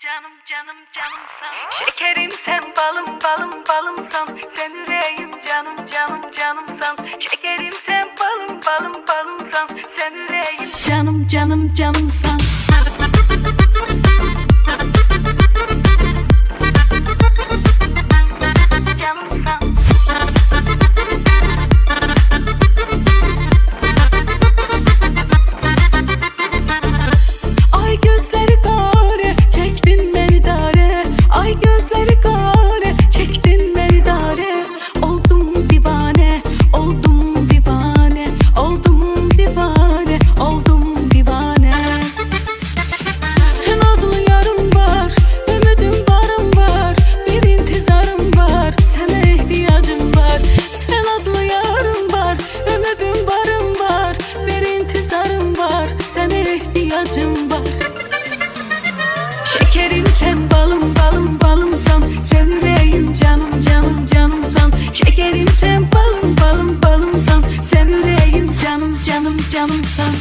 Canım canım canımsan Şekerim sen balım balım balımsan Sen. Yüreğim canım canım canımsan Şekerim sen balım balım balımsan Sen. Yüreğim canım canım canımsan ihtiyacım var. Şekerim sen balım balım balımsan Sen yüreğim canım canım canımsan Şekerim sen balım balım balımsan Sen yüreğim canım canım canımsan